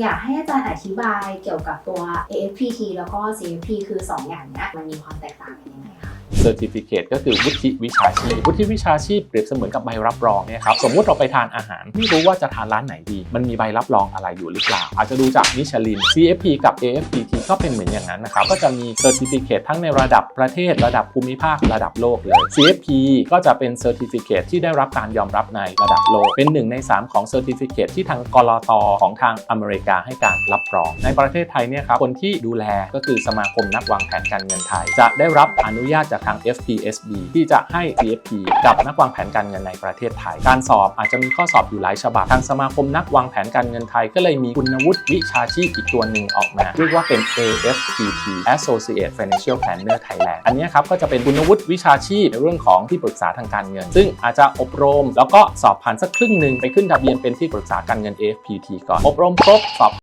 อยากให้อาจารย์อธิบายเกี่ยวกับตัว AFPT แล้วก็ CFP คือ 2 อย่างนี้มันมีความแตกต่างกันยังไงคะเซอร์ติฟิเคตก็คือวุฒิวิชาชีพ วุฒิวิชาชีพเปรียบเสมือนกับใบรับรองเนี่ยครับ สมมุติเราไปทานอาหาร ไม่รู้ว่าจะทานร้านไหนดี มันมีใบรับรองอะไรอยู่หรือเปล่า อาจจะดูจากมิชลิน CFP กับ AFPT ก็เป็นเหมือนอย่างนั้นนะครับ ก็จะมีเซอร์ติฟิเคตทั้งในระดับประเทศ ระดับภูมิภาค ระดับโลกเลย CFP ก็จะเป็นเซอร์ติฟิเคตที่ได้รับการยอมรับในระดับโลก เป็นหนึ่งใน 3 ของเซอร์ติฟิเคตที่ทางกรอตของทางอเมริกาให้การรับรอง ในประเทศไทยเนี่ยครับ คนที่ดูแลก็คือสมาคมนักวางแผนการเงินไทย จะได้รับอนุญาตจากทาง FPSB ที่จะให้ CFP กับนักวางแผนการเงินในประเทศไทย การสอบอาจจะมีข้อสอบอยู่หลายฉบับ ทางสมาคมนักวางแผนการเงินไทย ก็เลยมีคุณวุฒิวิชาชีพอีกตัวหนึ่งออกมาเรียกว่าเป็น AFPT Associate Financial Planner Thailand อันนี้ครับก็จะเป็นคุณวุฒิวิชาชีพในเรื่องของที่ปรึกษาทางการเงิน ซึ่งอาจจะอบรม แล้วก็สอบผ่านสักครึ่งหนึ่งไปขึ้นทะเบียนเป็นที่ปรึกษาการเงิน AFPT ก่อน อบรมครบสอบ